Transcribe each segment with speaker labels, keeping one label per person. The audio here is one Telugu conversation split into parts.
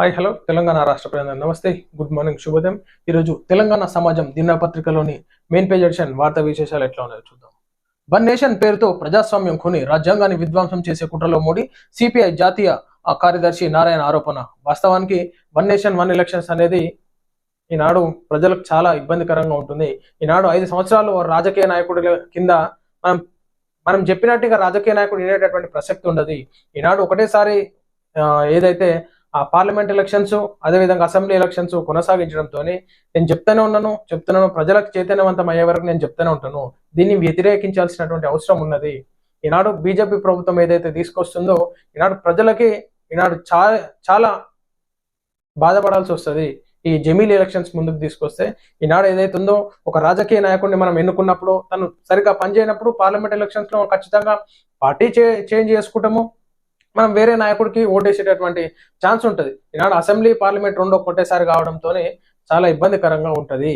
Speaker 1: హాయ్ హలో తెలంగాణ రాష్ట్ర ప్రజల నమస్తే. గుడ్ మార్నింగ్ శుభోదయం. ఈరోజు తెలంగాణ సమాజం దినపత్రికలోని మెయిన్ పేజ్ ఎడిషన్ వార్తా విశేషాలు ఎట్లా ఉన్నాయో చూద్దాం. వన్ నేషన్ పేరుతో ప్రజాస్వామ్యం కొని రాజ్యాంగాన్ని విధ్వంసం చేసే కుట్రలో మోడీ సిపిఐ జాతీయ కార్యదర్శి నారాయణ ఆరోపణ. వాస్తవానికి వన్ నేషన్ వన్ ఎలక్షన్స్ అనేది ఈనాడు ప్రజలకు చాలా ఇబ్బందికరంగా ఉంటుంది. ఈనాడు ఐదు సంవత్సరాలు రాజకీయ నాయకుడి కింద మనం మనం చెప్పినట్టుగా రాజకీయ నాయకుడు వినేటటువంటి ప్రసక్తి ఉండదు. ఈనాడు ఒకటేసారి ఏదైతే ఆ పార్లమెంట్ ఎలక్షన్స్ అదేవిధంగా అసెంబ్లీ ఎలక్షన్స్ కొనసాగించడంతో నేను చెప్తానే ఉన్నాను చెప్తున్నాను ప్రజలకు చైతన్యవంతం అయ్యే వరకు నేను చెప్తానే ఉంటాను. దీన్ని వ్యతిరేకించాల్సినటువంటి అవసరం ఉన్నది. ఈనాడు బీజేపీ ప్రభుత్వం ఏదైతే తీసుకొస్తుందో ఈనాడు ప్రజలకి ఈనాడు చాలా చాలా బాధపడాల్సి వస్తుంది. ఈ జమీల్ ఎలక్షన్స్ ముందుకు తీసుకొస్తే ఈనాడు ఏదైతే ఉందో ఒక రాజకీయ నాయకుడిని మనం ఎన్నుకున్నప్పుడు తను సరిగా పనిచేయనప్పుడు పార్లమెంట్ ఎలక్షన్స్లో ఖచ్చితంగా పార్టీ చేంజ్ చేసుకుంటాము. మనం వేరే నాయకుడికి ఓటేసేటటువంటి ఛాన్స్ ఉంటుంది. ఈనాడు అసెంబ్లీ పార్లమెంట్ రెండు ఒకటేసారి కావడంతోనే చాలా ఇబ్బందికరంగా ఉంటుంది.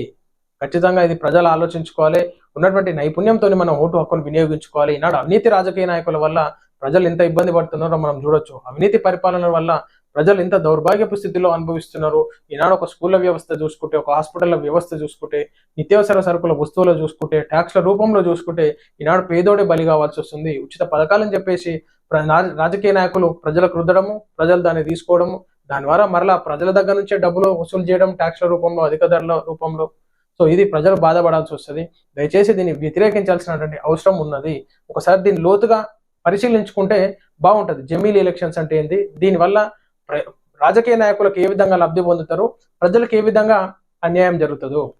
Speaker 1: ఖచ్చితంగా ఇది ప్రజలు ఆలోచించుకోవాలి. ఉన్నటువంటి నైపుణ్యంతో మనం ఓటు హక్కును వినియోగించుకోవాలి. ఈనాడు అవినీతి రాజకీయ నాయకుల వల్ల ప్రజలు ఎంత ఇబ్బంది పడుతున్నారో మనం చూడొచ్చు. అవినీతి పరిపాలన వల్ల ప్రజలు ఎంత దౌర్భాగ్యపు స్థితిలో అనుభవిస్తున్నారు. ఈనాడు ఒక స్కూళ్ళ వ్యవస్థ చూసుకుంటే ఒక హాస్పిటల్ వ్యవస్థ చూసుకుంటే నిత్యావసర సరుకుల వస్తువులు చూసుకుంటే ట్యాక్స్ల రూపంలో చూసుకుంటే ఈనాడు పేదోడే బలి కావాల్సి వస్తుంది. ఉచిత పథకాలని చెప్పేసి రాజకీయ నాయకులు ప్రజలకు రుద్దడము ప్రజలు దాన్ని తీసుకోవడము దాని ద్వారా మరలా ప్రజల దగ్గర నుంచే డబ్బులు వసూలు చేయడం ట్యాక్స్ల రూపంలో అధిక ధరల రూపంలో. సో ఇది ప్రజలు బాధపడాల్సి వస్తుంది. దయచేసి దీన్ని వ్యతిరేకించాల్సినటువంటి అవసరం ఉన్నది. ఒకసారి దీన్ని లోతుగా పరిశీలించుకుంటే బాగుంటుంది. జమీల్ ఎలక్షన్స్ అంటే ఏంది? దీనివల్ల ప్ర- రాజకీయ నాయకులకు ఏ విధంగా లబ్ధి పొందుతారు? ప్రజలకు ఏ విధంగా అన్యాయం జరుగుతుందో.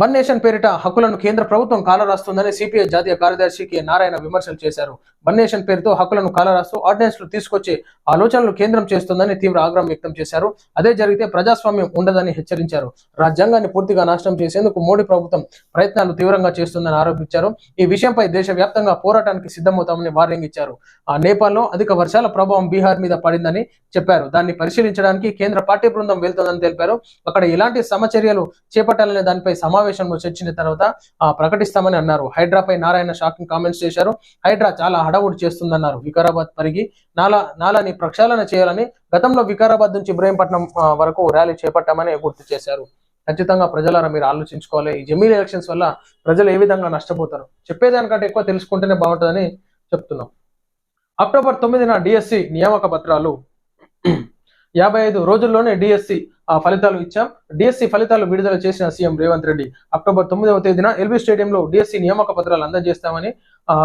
Speaker 1: వన్ నేషన్ పేరిట హక్కులను కేంద్ర ప్రభుత్వం కాలరాస్తుందని సిపిఐ జాతీయ కార్యదర్శి కె నారాయణ విమర్శలు చేశారు. బన్నేషన్ పేరుతో హక్కులను కాలరాస్తూ ఆర్డినెన్స్లు తీసుకొచ్చే ఆలోచనలు కేంద్రం చేస్తుందని తీవ్ర ఆగ్రహం వ్యక్తం చేశారు. అదే జరిగితే ప్రజాస్వామ్యం ఉండదని హెచ్చరించారు. రాజ్యాంగాన్ని పూర్తిగా నాశనం చేసేందుకు మోడీ ప్రభుత్వం ప్రయత్నాలు తీవ్రంగా చేస్తుందని ఆరోపించారు. ఈ విషయంపై దేశవ్యాప్తంగా పోరాటానికి సిద్ధమవుతామని వార్నింగ్ ఇచ్చారు. ఆ నేపాల్లో అధిక వర్షాల ప్రభావం బీహార్ మీద పడిందని చెప్పారు. దాన్ని పరిశీలించడానికి కేంద్ర పార్టీ బృందం వెళ్తుందని తెలిపారు. అక్కడ ఎలాంటి సమచర్యలు చేపట్టాలనే దానిపై సమావేశంలో చర్చించిన తర్వాత ఆ, ప్రకటిస్తామని అన్నారు. హైడ్రాపై నారాయణ షాకింగ్ కామెంట్స్ చేశారు. హైడ్రా చాలా హడావుడి చేస్తుందన్నారు. వికారాబాద్ పరిగి నాలా నాలాని ప్రక్షాళన చేయాలని గతంలో వికారాబాద్ నుంచి ఇబ్రహీంపట్నం వరకు ర్యాలీ చేపట్టామని గుర్తు చేశారు. ఖచ్చితంగా ప్రజలారా మీరు ఆలోచించుకోవాలి. ఈ జమీల్ ఎలక్షన్స్ వల్ల ప్రజలు ఏ విధంగా నష్టపోతారు? చెప్పేదానికంటే ఎక్కువ తెలుసుకుంటేనే బాగుంటుందని చెప్తున్నాం. అక్టోబర్ తొమ్మిదిన డిఎస్సి నియామక పత్రాలు. యాభై ఐదు రోజుల్లోనే డిఎస్సి ఫలితాలు ఇచ్చాం. డిఎస్సి ఫలితాలు విడుదల చేసిన సీఎం రేవంత్ రెడ్డి అక్టోబర్ తొమ్మిదవ తేదీన ఎల్బీ స్టేడియంలో డిఎస్సి నియామక పత్రాలు అందజేస్తామని ఆ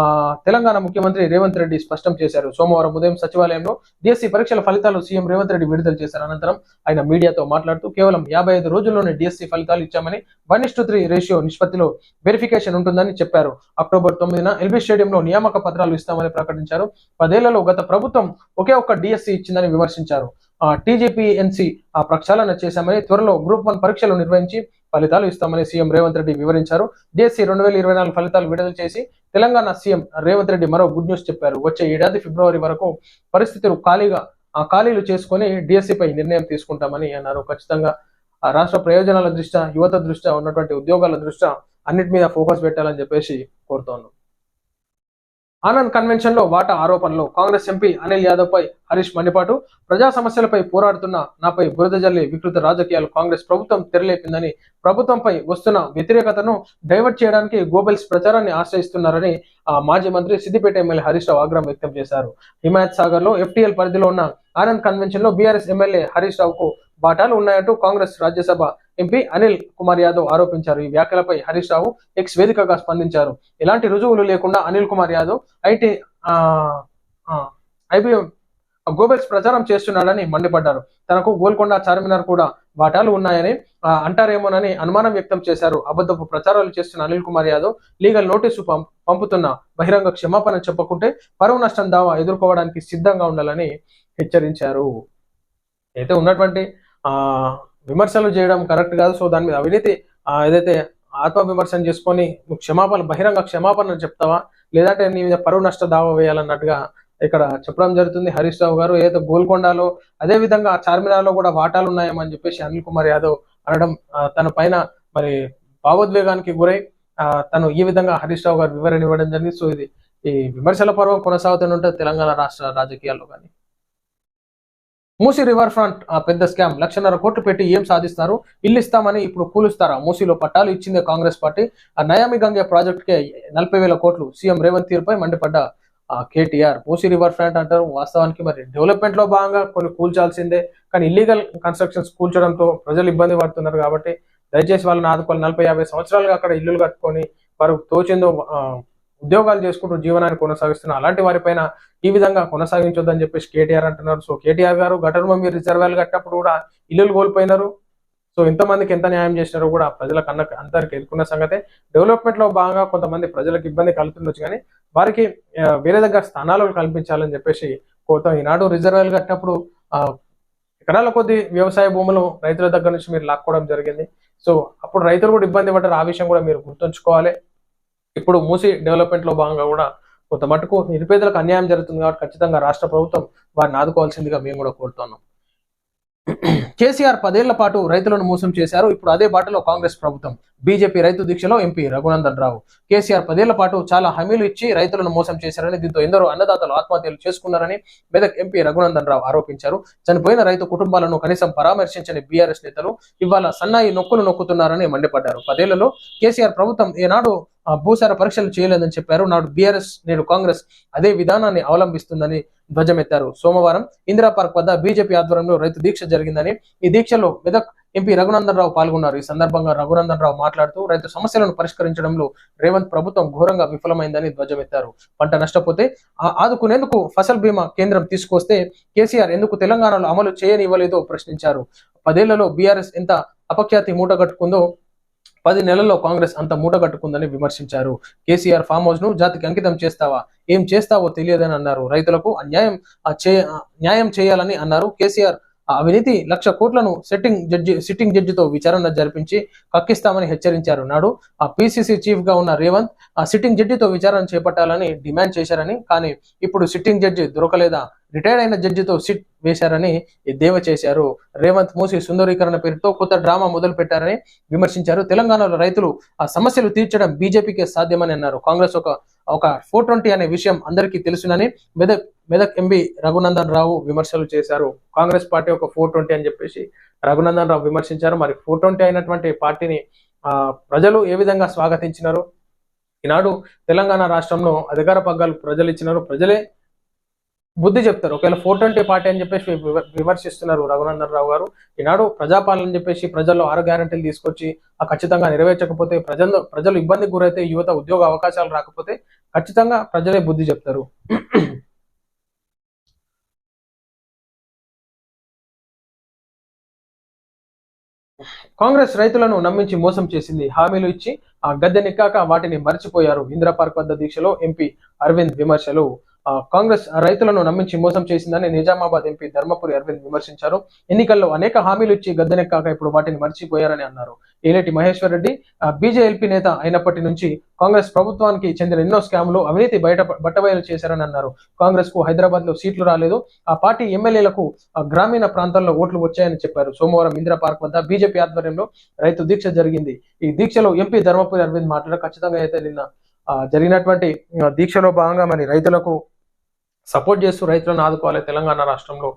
Speaker 1: తెలంగాణ ముఖ్యమంత్రి రేవంత్ రెడ్డి స్పష్టం చేశారు. సోమవారం ఉదయం సచివాలయంలో డిఎస్సి పరీక్షల ఫలితాలు సీఎం రేవంత్ రెడ్డి విడుదల చేశారు. అనంతరం ఆయన మీడియాతో మాట్లాడుతూ కేవలం యాభై ఐదు రోజుల్లోనే డిఎస్సి ఫలితాలు ఇచ్చామని వన్ ఇస్ త్రీ రేషియో నిష్పత్తిలో వెరిఫికేషన్ ఉంటుందని చెప్పారు. అక్టోబర్ తొమ్మిదిన ఎల్బీ స్టేడియంలో నియామక పత్రాలు ఇస్తామని ప్రకటించారు. పదేళ్ళలో గత ప్రభుత్వం ఒకే ఒక్క డిఎస్సి ఇచ్చిందని విమర్శించారు. టీజేపీఎన్సీ ఆ ప్రక్షాళన చేశామని త్వరలో గ్రూప్ వన్ పరీక్షలు నిర్వహించి ఫలితాలు ఇస్తామని సీఎం రేవంత్ రెడ్డి వివరించారు. డిఎస్సి రెండు వేల ఇరవై నాలుగు ఫలితాలు విడుదల చేసి తెలంగాణ సీఎం రేవంత్ రెడ్డి మరో గుడ్ న్యూస్ చెప్పారు. వచ్చే ఏడాది ఫిబ్రవరి వరకు పరిస్థితులు ఖాళీగా ఆ ఖాళీలు చేసుకుని డిఎస్సిపై పై నిర్ణయం తీసుకుంటామని అన్నారు. ఖచ్చితంగా ఆ రాష్ట్ర ప్రయోజనాల దృష్ట్యా యువత దృష్ట్యా ఉన్నటువంటి ఉద్యోగాల దృష్ట్యా అన్నిటి మీద ఫోకస్ పెట్టాలని చెప్పేసి కోరుతోంది. ఆనంద్ కన్వెన్షన్లో వాటా ఆరోపణలు. కాంగ్రెస్ ఎంపీ అనిల్ యాదవ్ పై హరీష్ మండిపాటు. ప్రజా సమస్యలపై పోరాడుతున్న నాపై బురద జల్లి వికృత రాజకీయాలు కాంగ్రెస్ ప్రభుత్వం తెరలేపిందని ప్రభుత్వంపై వస్తున్న వ్యతిరేకతను డైవర్ట్ చేయడానికి గోబెల్స్ ప్రచారాన్ని ఆశ్రయిస్తున్నారని ఆ మాజీ మంత్రి సిద్దిపేట ఎమ్మెల్యే హరీష్ రావు ఆగ్రహం వ్యక్తం చేశారు. హిమాయత్ సాగర్లో ఎఫ్టీఎల్ పరిధిలో ఉన్న ఆనంద్ కన్వెన్షన్లో బీఆర్ఎస్ ఎమ్మెల్యే హరీష్ రావుకు బాటాలు ఉన్నాయంటూ కాంగ్రెస్ రాజ్యసభ ఎంపీ అనిల్ కుమార్ యాదవ్ ఆరోపించారు. ఈ వ్యాఖ్యలపై హరీష్ రావు ఎక్స్ వేదికగా స్పందించారు. ఎలాంటి రుజువులు లేకుండా Anil Kumar Yadav IT IBM Goebbels ప్రచారం చేస్తున్నాడని మండిపడ్డారు. తనకు గోల్కొండ చార్మినార్ కూడా వాటాలు ఉన్నాయని అంటారేమోనని అనుమానం వ్యక్తం చేశారు. అబద్ధపు ప్రచారాలు చేస్తున్న అనిల్ కుమార్ యాదవ్ లీగల్ నోటీసు పంపుతున్న బహిరంగ క్షమాపణ చెప్పకుంటే పరువు నష్టం దావా ఎదుర్కోవడానికి సిద్ధంగా ఉండాలని హెచ్చరించారు. అయితే ఉన్నటువంటి విమర్శలు చేయడం కరెక్ట్ కాదు. సో దాని మీద అవినీతి ఏదైతే ఆత్మ విమర్శన చేసుకొని నువ్వు క్షమాపణ బహిరంగ క్షమాపణ చెప్తావా? లేదంటే నీ మీద పరువు నష్ట దావా వేయాలన్నట్టుగా ఇక్కడ చెప్పడం జరుగుతుంది. హరీష్ రావు గారు ఏదైతే గోల్కొండలో అదే విధంగా చార్మినార్లో కూడా వాటాలు ఉన్నాయని చెప్పేసి అనిల్ కుమార్ యాదవ్ అనడం తన పైన మరి భావోద్వేగానికి గురై తను ఈ విధంగా హరీష్ రావు గారు వివరణ ఇవ్వడం జరిగింది. సో ఇది ఈ విమర్శల పర్వం కొనసాగుతూనే ఉంటుంది తెలంగాణ రాష్ట్ర రాజకీయాల్లో కానీ మూసీ రివర్ ఫ్రంట్ ఆ పెద్ద స్కామ్. లక్షన్నర కోట్లు పెట్టి ఏం సాధిస్తారు? ఇల్లు ఇస్తామని ఇప్పుడు కూలుస్తారా? మూసీలో పట్టాలు ఇచ్చిందే కాంగ్రెస్ పార్టీ. ఆ నయామి గంగే ప్రాజెక్టుకే నలభై వేల కోట్లు సీఎం రేవంత్ తీరుపై మండిపడ్డ కేటీఆర్. మూసీ రివర్ ఫ్రంట్ అంటారు. వాస్తవానికి మరి డెవలప్మెంట్లో భాగంగా కొన్ని కూల్చాల్సిందే. కానీ ఇల్లీగల్ కన్స్ట్రక్షన్స్ కూల్చడంతో ప్రజలు ఇబ్బంది పడుతున్నారు కాబట్టి దయచేసి వాళ్ళని ఆదుకోవాలి నలభై యాభై సంవత్సరాలుగా అక్కడ ఇల్లులు కట్టుకొని వారు తోచిందో ఉద్యోగాలు చేసుకుంటూ జీవనాన్ని కొనసాగిస్తున్నారు అలాంటి వారిపైన ఈ విధంగా కొనసాగించొద్దని చెప్పేసి కేటీఆర్ అంటున్నారు. సో కేటీఆర్ గారు గటర్మ మీరు రిజర్వాయర్లు కట్టినప్పుడు కూడా ఇల్లులు కోల్పోయినారు. సో ఇంతమందికి ఎంత న్యాయం చేసినారో కూడా ప్రజలకు అన్న అందరికి ఎదుర్కొన్న సంగతే. డెవలప్మెంట్లో భాగంగా కొంతమంది ప్రజలకు ఇబ్బంది కలుగుతుండొచ్చు కానీ వారికి వేరే దగ్గర స్థానాలు కల్పించాలని చెప్పేసి కోరుతాం. ఈనాడు రిజర్వాయర్లు కట్టినప్పుడు ఎకరాల కొద్ది వ్యవసాయ భూములు రైతుల దగ్గర నుంచి మీరు లాక్కోవడం జరిగింది. సో అప్పుడు రైతులు కూడా ఇబ్బంది పడ్డారు. ఆ విషయం కూడా మీరు గుర్తుంచుకోవాలి. ఇప్పుడు మూసి డెవలప్మెంట్లో భాగంగా కూడా కొంత మటుకు నిరుపేదలకు అన్యాయం జరుగుతుంది కాబట్టి ఖచ్చితంగా రాష్ట్ర ప్రభుత్వం వారిని ఆదుకోవాల్సిందిగా మేము కూడా కోరుతున్నాం. కేసీఆర్ పదేళ్ళ పాటు రైతులను మోసం చేశారు. ఇప్పుడు అదే బాటలో కాంగ్రెస్ ప్రభుత్వం. బీజేపీ రైతు దీక్షలో ఎంపీ రఘునందన్ రావు. కేసీఆర్ పదేళ్ళ పాటు చాలా హామీలు ఇచ్చి రైతులను మోసం చేశారని దీంతో ఎందరో అన్నదాతలు ఆత్మహత్యలు చేసుకున్నారని మెదక్ ఎంపీ రఘునందన్ రావు ఆరోపించారు. చనిపోయిన రైతు కుటుంబాలను కనీసం పరామర్శించని బీఆర్ఎస్ నేతలు ఇవాళ సన్నాయి నొక్కులు నొక్కుతున్నారని మండిపడ్డారు. పదేళ్ళలో కేసీఆర్ ప్రభుత్వం ఏనాడు భూసార పరీక్షలు చేయలేదని చెప్పారు. నాడు బీఆర్ఎస్ నేడు కాంగ్రెస్ అదే విధానాన్ని అవలంబిస్తుందని ధ్వజమెత్తారు. సోమవారం ఇందిరా పార్క్ వద్ద బీజేపీ ఆధ్వర్యంలో రైతు దీక్ష జరిగిందని ఈ దీక్షలో మెదక్ ఎంపీ రఘునందన్ రావు పాల్గొన్నారు. ఈ సందర్భంగా రఘునందన్ రావు మాట్లాడుతూ రైతు సమస్యలను పరిష్కరించడంలో రేవంత్ ప్రభుత్వం ఘోరంగా విఫలమైందని ధ్వజమెత్తారు. పంట నష్టపోతే ఆదుకునేందుకు ఫసల్ బీమా కేంద్రం తీసుకొస్తే కేసీఆర్ ఎందుకు తెలంగాణలో అమలు చేయనివ్వలేదో ప్రశ్నించారు. పదేళ్ళలో బీఆర్ఎస్ ఎంత అపఖ్యాతి మూటగట్టుకుందో పది నెలల్లో కాంగ్రెస్ అంత మూటగట్టుకుందని విమర్శించారు. కేసీఆర్ ఫామ్ హౌస్ను జాతికి అంకితం చేస్తావా? ఏం చేస్తావో తెలియదని అన్నారు. రైతులకు అన్యాయం న్యాయం చేయాలని అన్నారు కేసీఆర్. అవినీతి లక్ష కోట్లను సెట్టింగ్ జడ్జి సిట్టింగ్ జడ్జితో విచారణ జరిపించి కక్కిస్తామని హెచ్చరించారు. నాడు ఆ పిసిసి చీఫ్గా ఉన్న రేవంత్ ఆ సిట్టింగ్ జడ్జితో విచారణ చేపట్టాలని డిమాండ్ చేశారని కానీ ఇప్పుడు సిట్టింగ్ జడ్జి దొరకలేదా? రిటైర్డ్ అయిన జడ్జితో సిట్ వేశారని దేవ చేశారు. రేవంత్ మూసి సుందరీకరణ పేరుతో కొత్త డ్రామా మొదలు పెట్టారని విమర్శించారు. తెలంగాణలో రైతులు ఆ సమస్యలు తీర్చడం బీజేపీకే సాధ్యమని అన్నారు. కాంగ్రెస్ ఒక ఒక ఫోర్ ట్వంటీ అనే విషయం అందరికీ తెలుసునని మెదక్ మెదక్ ఎంపీ రఘునందన్ రావు విమర్శలు చేశారు. కాంగ్రెస్ పార్టీ ఒక ఫోర్ ట్వంటీ అని చెప్పేసి రఘునందన్ రావు విమర్శించారు. మరి ఫోర్ ట్వంటీ అయినటువంటి పార్టీని ఆ ప్రజలు ఏ విధంగా స్వాగతించినారు? ఈనాడు తెలంగాణ రాష్ట్రంలో అధికార పగ్గాలు ప్రజలు ఇచ్చినారు. ప్రజలే బుద్ధి చెప్తారు. ఒకవేళ ఫోర్ ట్వంటీ పార్టీ అని చెప్పేసి విమర్శిస్తున్నారు రఘునందన్ రావు గారు. ఈనాడు ప్రజాపాలన అని చెప్పేసి ప్రజల్లో ఆరు గ్యారంటీలు తీసుకొచ్చి ఆ ఖచ్చితంగా నెరవేర్చకపోతే ప్రజలు ప్రజలు ఇబ్బందికి గురైతే యువత ఉద్యోగ అవకాశాలు రాకపోతే ఖచ్చితంగా ప్రజలే బుద్ధి చెప్తారు. కాంగ్రెస్ రైతులను నమ్మించి మోసం చేసింది హామీలు ఇచ్చి ఆ గద్దె నెక్కాక వాటిని మర్చిపోయారు. ఇందిరా పార్క్ వద్ద దీక్షలో ఎంపీ అరవింద్ విమర్శలు. కాంగ్రెస్ రైతులను నమ్మించి మోసం చేసిందని నిజామాబాద్ ఎంపీ ధర్మపురి అరవింద్ విమర్శించారు. ఎన్నికల్లో అనేక హామీలు ఇచ్చి గద్దెనెక్కాక ఇప్పుడు వాటిని మర్చిపోయారని అన్నారు. ఏలేటి మహేశ్వర్ రెడ్డి బీజేఎల్పీ నేత అయినప్పటి నుంచి కాంగ్రెస్ ప్రభుత్వానికి చెందిన ఎన్నో స్కామ్లు అవినీతి బయట బట్టబయలు చేశారని అన్నారు. కాంగ్రెస్కు హైదరాబాద్లో సీట్లు రాలేదు. ఆ పార్టీ ఎమ్మెల్యేలకు గ్రామీణ ప్రాంతాల్లో ఓట్లు వచ్చాయని చెప్పారు. సోమవారం ఇందిరా పార్క్ వద్ద బీజేపీ ఆధ్వర్యంలో రైతు దీక్ష జరిగింది. ఈ దీక్షలో ఎంపీ ధర్మపురి అరవింద్ మాట్లాడారు. ఖచ్చితంగా అయితే నిన్న ఆ, జరిగినటువంటి దీక్షలో భాగంగా మరి రైతులకు సపోర్ట్ చేస్తూ రైతులను ఆదుకోవాలి. తెలంగాణ రాష్ట్రంలో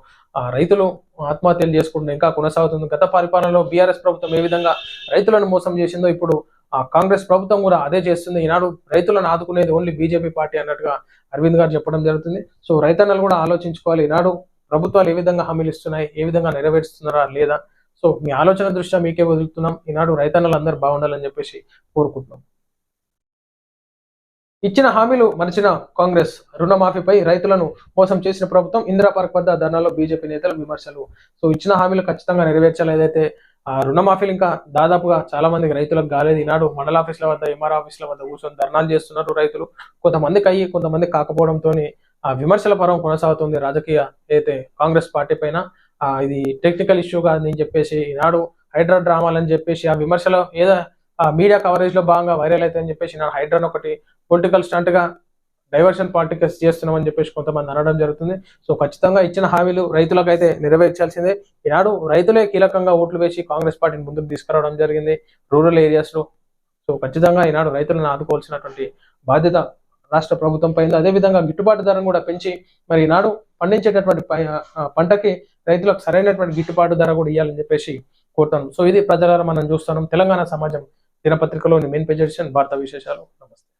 Speaker 1: రైతులు ఆత్మహత్యలు చేసుకుంటూ ఇంకా కొనసాగుతుంది. గత పరిపాలనలో బీఆర్ఎస్ ప్రభుత్వం ఏ విధంగా రైతులను మోసం చేసిందో ఇప్పుడు ఆ కాంగ్రెస్ ప్రభుత్వం కూడా అదే చేస్తుంది. ఈనాడు రైతులను ఆదుకునేది ఓన్లీ బీజేపీ పార్టీ అన్నట్టుగా అరవింద్ గారు చెప్పడం జరుగుతుంది. సో రైతన్నలు కూడా ఆలోచించుకోవాలి. ఈనాడు ప్రభుత్వాలు ఏ విధంగా హామీలు ఇస్తున్నాయి? ఏ విధంగా నెరవేరుస్తున్నారా లేదా? సో మీ ఆలోచన దృష్ట్యా మీకే వదులుతున్నాం. ఈనాడు రైతన్నలు అందరూ బాగుండాలని చెప్పేసి కోరుకుంటున్నాం. ఇచ్చిన హామీలు మరిచిన కాంగ్రెస్ రుణమాఫీపై రైతులను మోసం చేసిన ప్రభుత్వం ఇందిరా పార్క్ వద్ద ధర్నాలో బీజేపీ నేతలు విమర్శలు. సో ఇచ్చిన హామీలు ఖచ్చితంగా నెరవేర్చాలి ఏదైతే ఆ రుణమాఫీలు ఇంకా దాదాపుగా చాలా మందికి రైతులకు కాలేదు. ఈనాడు మండల ఆఫీసుల వద్ద ఎంఆర్ ఆఫీసుల వద్ద కూర్చొని ధర్నాలు చేస్తున్నారు రైతులు. కొంతమందికి అయ్యి కొంతమంది కాకపోవడంతో ఆ విమర్శల పరం కొనసాగుతుంది రాజకీయ అయితే కాంగ్రెస్ పార్టీ పైన. ఇది టెక్నికల్ ఇష్యూ అని చెప్పేసి ఈనాడు హైడ్రా డ్రామాలని చెప్పేసి ఆ విమర్శలు ఏదో మీడియా కవరేజ్లో భాగంగా వైరల్ అయితే అని చెప్పేసి ఈనాడు హైడ్రాన్ ఒకటి పొలిటికల్ స్టంట్గా డైవర్షన్ పాలిటిక్స్ చేస్తున్నామని చెప్పేసి కొంతమంది అనడం జరుగుతుంది. సో ఖచ్చితంగా ఇచ్చిన హామీలు రైతులకైతే నెరవేర్చాల్సిందే. ఈనాడు రైతులే కీలకంగా ఓట్లు వేసి కాంగ్రెస్ పార్టీని ముందుకు తీసుకురావడం జరిగింది రూరల్ ఏరియాస్లో. సో ఖచ్చితంగా ఈనాడు రైతులను ఆదుకోవాల్సినటువంటి బాధ్యత రాష్ట్ర ప్రభుత్వం పైన అదేవిధంగా గిట్టుబాటు ధరను కూడా పెంచి మరి ఈనాడు పండించేటటువంటి పంటకి రైతులకు సరైనటువంటి గిట్టుబాటు ధర కూడా ఇవ్వాలని చెప్పేసి కోరుతాను. సో ఇది ప్రజలారా మనం చూస్తున్నాం. తెలంగాణ సమాజం దినపత్రికలోని మెయిన్ పేజ్ భారత వార్తా విశేషాలు. నమస్తే.